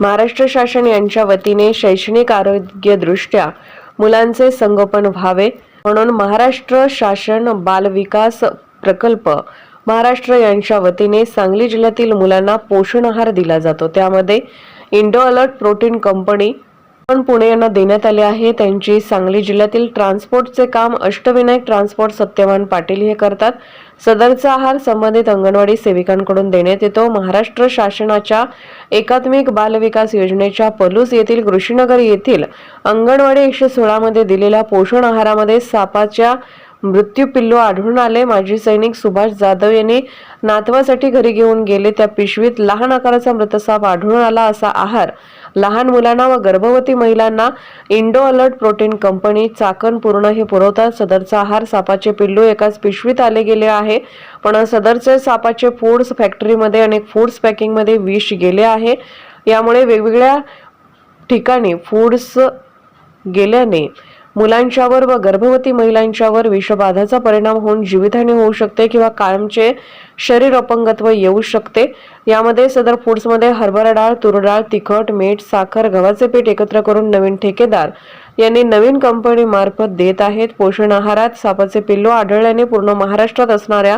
महाराष्ट्र शासन यांच्या वतीने शैक्षणिक आरोग्यदृष्ट्या मुलांचे संगोपन व्हावे म्हणून महाराष्ट्र शासन बाल विकास प्रकल्प महाराष्ट्र यांच्या वतीने सांगली जिल्ह्यातील मुलांना पोषण आहार दिला जातो. त्यामध्ये इंडो अलर्ट प्रोटीन कंपनी पण पुणे यांना देण्यात आले आहे. त्यांची सांगली जिल्ह्यातील ट्रान्सपोर्टचे काम अष्टविनायक ट्रान्सपोर्ट सत्यवान पाटील हे करतात. सदरचा आहार संबंधित अंगणवाडी सेविकांकडून देण्यात येतो. महाराष्ट्र शासनाच्या एकात्मिक बाल विकास योजनेच्या पलूस येथील कृषीनगर येथील अंगणवाडी एकशे सोळामध्ये दिलेल्या पोषण आहारामध्ये सापाच्या मृत्यू पिल्लू आढळून आले. माजी सैनिक सुभाष जाधव यांनी नातवासाठी घरी घेऊन गेले. त्या पिशवीत लहान आकाराचा मृतसाप आढळून आला असा आहार. लहान मुलांना व गर्भवती महिलांना Indo alert protein company Chakan पूर्ण हे पुरवतात. सदरचा आहार सापाचे पिल्लू एकाच पिशवीत आले गेले आहे. पण सदरचे सापाचे फूड्स फॅक्टरीमध्ये अनेक फूड्स पॅकिंगमध्ये विष गेले आहे. यामुळे वेगवेगळ्या ठिकाणी फूड्स गेल्याने मुलांच्यावर व गर्भवती महिलांच्यावर विषबाधाचा परिणाम होऊन जीवितहानी होऊ शकते किंवा कायमचे शरीर अपंगत्व येऊ शकते. यामध्ये सदर फूड्समध्ये हरभरा डाळ तूर डाळ तिखट मीठ साखर गव्हाचे पीठ एकत्र करून नवीन ठेकेदार यांनी नवीन कंपनी मार्फत देत आहेत. पोषण आहारात सापाचे पिल्लू आढळल्याने पूर्ण महाराष्ट्रात असणाऱ्या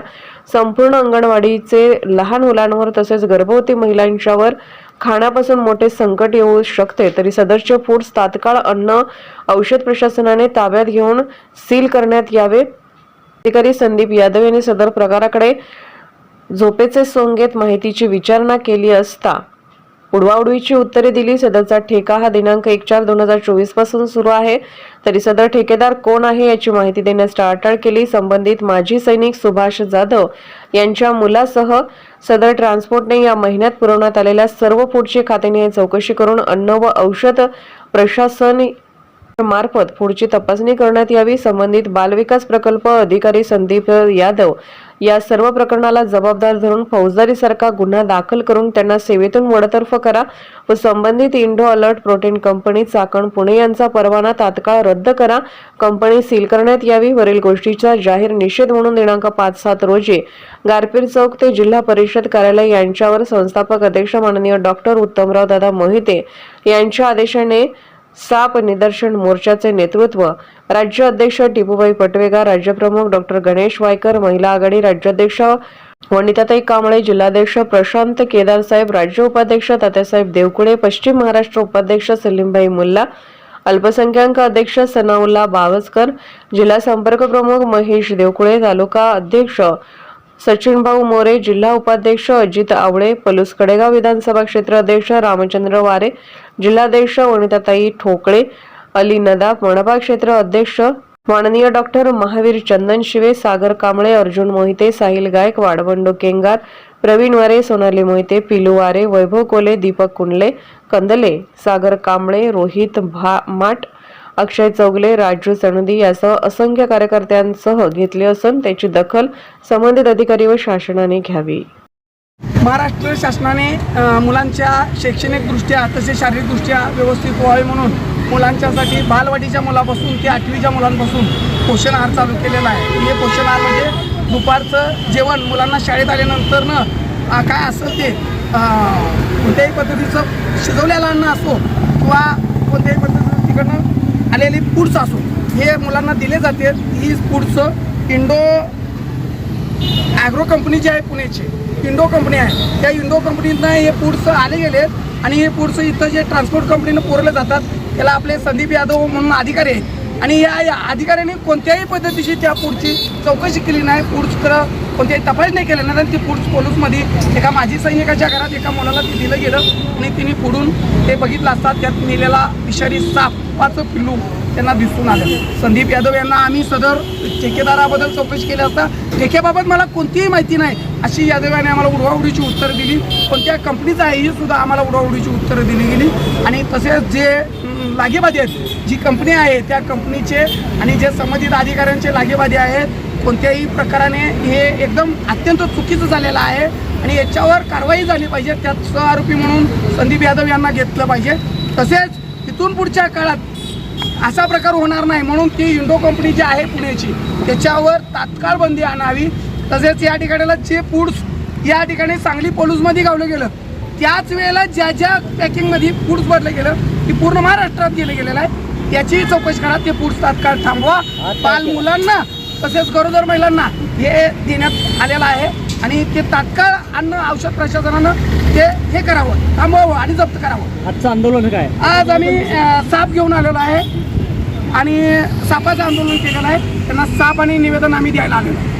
संपूर्ण अंगणवाडीचे लहान मुलांवर तसेच गर्भवती महिलांच्यावर खाण्यापासून मोठे संकट येऊ शकते तरी सदरचे फूड्स तात्काळ अन्न औषध प्रशासनाने ताब्यात घेऊन सील करण्यात यावे. अधिकारी संदीप यादव यांनी सदर प्रकाराकडे झोपेचे सोंग घेत माहितीची विचारणा केली असता उडवाउडवीची उत्तरे दिली. सदरचा ठेका हा दिनांक एक चार दोन हजार चोवीसपासून सुरू आहे. तरी सदर ठेकेदार कोण आहे याची माहिती देण्यास टाळाटाळ केली. संबंधित माजी सैनिक सुभाष जाधव यांच्या मुलासह सदर ट्रान्सपोर्टने या महिन्यात पुरवण्यात आलेल्या सर्व पुढची खात्याने चौकशी करून अन्न व औषध प्रशासन मार्फत पुढची तपासणी करण्यात यावी. संबंधित बालविकास प्रकल्प अधिकारी संदीप यादव या सर्व प्रकरणाला जबाबदार धरून फौजदारीसारखा गुन्हा दाखल करून त्यांना सेवेतून वडतर्फ करा व संबंधित Indo alert protein company Chakan Pune यांचा परवाना तात्काळ रद्द करा. कंपनी सील करण्यात यावी वरील गोष्टीचा जाहीर निषेध म्हणून दिनांक पाच सात रोजी गारपीर चौक ते जिल्हा परिषद कार्यालय यांच्यावर संस्थापक अध्यक्ष माननीय डॉक्टर उत्तमराव दादा मोहिते यांच्या आदेशाने साप निदर्शन मोर्चाचे नेतृत्व राज्य अध्यक्ष टिपूबाई पटवेगा राज्यप्रमुख डॉक्टर गणेश वायकर महिला आघाडी राज्याध्यक्ष वनिताताई कांबळे जिल्हाध्यक्ष प्रशांत केदार साहेब राज्य उपाध्यक्ष तात्यासाहेब देवकुळे पश्चिम महाराष्ट्र उपाध्यक्ष सलीमभाई मुल्ला अल्पसंख्याक अध्यक्ष सनाउल्ला बावस्कर जिल्हा संपर्क प्रमुख महेश देवकुळे तालुका अध्यक्ष सचिनभाऊ मोरे जिल्हा उपाध्यक्ष अजित आवळे पलूस कडेगाव विधानसभा क्षेत्र अध्यक्ष रामचंद्र वारे जिल्हाध्यक्ष वनिताताई ठोकळे अली नदाब मनपा क्षेत्र अध्यक्ष माननीय डॉक्टर महावीर चंदन शिवे सागर कांबळे अर्जुन मोहिते साहिल गायकवाड बंडू केंगार प्रवीण वारे सोनाली मोहिते पिलू वारे वैभव कोले दीपक कुंडले कंदले सागर कांबळे रोहित भा माट अक्षय चौगले राजू सणदी यासह असंख्य कार्यकर्त्यांसह घेतले असून त्याची दखल संबंधित अधिकारी व शासनाने घ्यावी. महाराष्ट्र शासनाने मुलांच्या शैक्षणिकदृष्ट्या तसेच शारीरिकदृष्ट्या व्यवस्थित व्हावे म्हणून मुलांच्यासाठी बालवाडीच्या मुलापासून ते आठवीच्या मुलांपासून पोषण आहार चालू केलेला आहे. हे पोषण आहार म्हणजे दुपारचं जेवण मुलांना शाळेत आल्यानंतरनं काय असेल ते कोणत्याही पद्धतीचं शिजवलेलं अन्न असो किंवा कोणत्याही पद्धतीचं तिकडनं आलेली फूड्स असो हे मुलांना दिले जाते. ही पुढचं इंडो ॲग्रो कंपनी जी आहे पुण्याची इंडो कंपनी आहे. त्या इंडो कंपनीतनं हे फूड्स आले गेले आणि हे फूड्स इथं जे ट्रान्सपोर्ट कंपनीनं पुरवले जातात त्याला आपले संदीप यादव म्हणून अधिकारी आहेत. आणि या या अधिकाऱ्यांनी कोणत्याही पद्धतीची त्या फूडची चौकशी केली नाही. फूड्सकडं कोणत्याही तपास नाही केलं नाही. आणि ती फूड्स पोलूसमध्ये एका माजी सैनिकाच्या घरात एका मुलाला ते दिलं गेलं आणि तिने पुढून ते बघितलं असतात त्यात नेलेला विषारी सापाचं पिल्लू त्यांना दिसून आलं. संदीप यादव यांना आम्ही सदर ठेकेदाराबद्दल चौकशी केली असता ठेकेबाबत मला कोणतीही माहिती नाही. अशी यादव यांनी आम्हाला उडवाउडीची उत्तरं दिली. कोणत्या कंपनीचं आहे ही सुद्धा आम्हाला उडवाउडीची उत्तरं दिली गेली. आणि तसेच जे अं, लागेबाधी आहेत जी कंपनी आहे त्या कंपनीचे आणि जे संबंधित अधिकाऱ्यांचे लागेबाधी आहेत कोणत्याही प्रकाराने हे एकदम अत्यंत चुकीचं झालेलं आहे. आणि याच्यावर कारवाई झाली पाहिजे त्यात सहआरोपी म्हणून संदीप यादव यांना घेतलं पाहिजे. तसेच इथून पुढच्या काळात असा प्रकार होणार नाही. म्हणून ती इंडो कंपनी जी आहे पुण्याची त्याच्यावर तात्काळ बंदी आणावी. तसेच या ठिकाणाला जे फूड्स या ठिकाणी सांगली पोलूसमध्ये गावलं गेलं त्याच वेळेला ज्या ज्या पॅकिंगमध्ये फूड्स भरलं गेलं ते पूर्ण महाराष्ट्रात गेलं गेलेलं आहे. याची चौकशी करा ते फूड्स तात्काळ थांबवा. बाल मुलांना तसेच गरोदर महिलांना हे देण्यात आलेलं आहे. आणि ते तात्काळ अन्न औषध प्रशासनानं ते हे करावं थांबवावं आणि जप्त करावं. आजचं आंदोलन काय? आज आम्ही साप घेऊन आलेलो आहे आणि सापाचं आंदोलन केलेलं आहे. त्यांना साप आणि निवेदन आम्ही द्यायला आलेलो आहे.